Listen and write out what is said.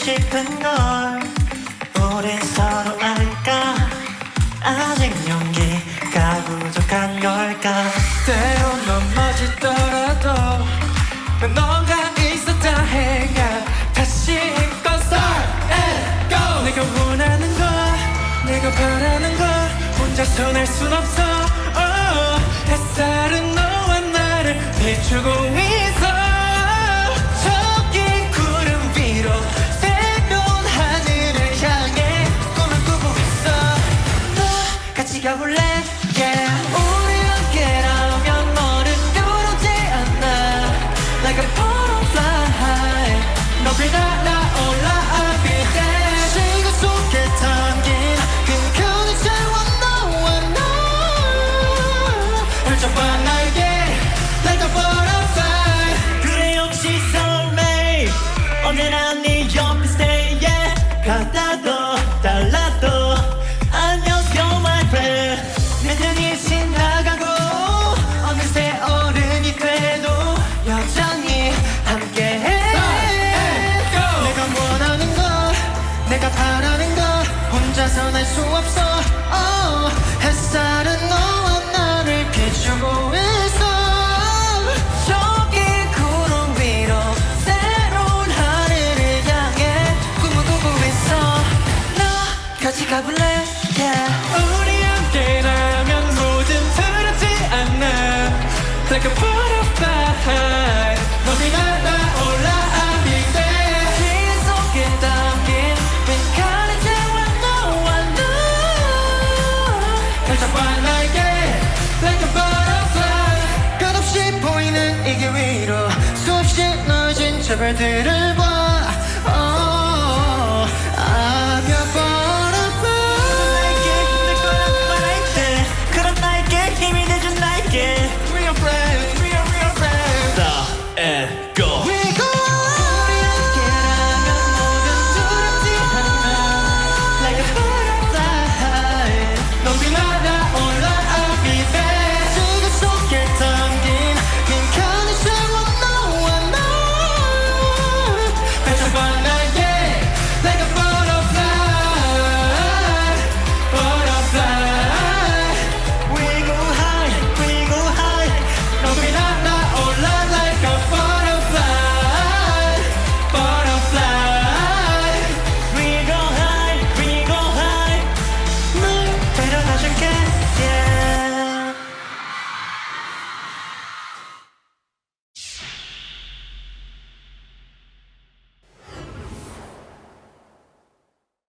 싶은 걸 우리 서로 알까? 아직 용기가 부족한 걸까? 때론 넘어지더라도 난 너가 있었다 해야 다시 힘껏 start and go! 내가 원하는 걸 내가 바라는 걸 혼자서 낼 순 없어. Oh, 햇살은 너와 나를 비추고 있어 수 없어. Oh, 햇살은 너와 나를 비추고 있어. 저기 구름 위로 새로운 하늘을 향해 꿈을 꾸고 있어. 너 같이 가볼래? Yeah. 우리 함께라면 모든 두렵지 않아 Like a butterfly butterfly 끝없이 보이는 이 길 위로 수없이 넓은 저별들을 봐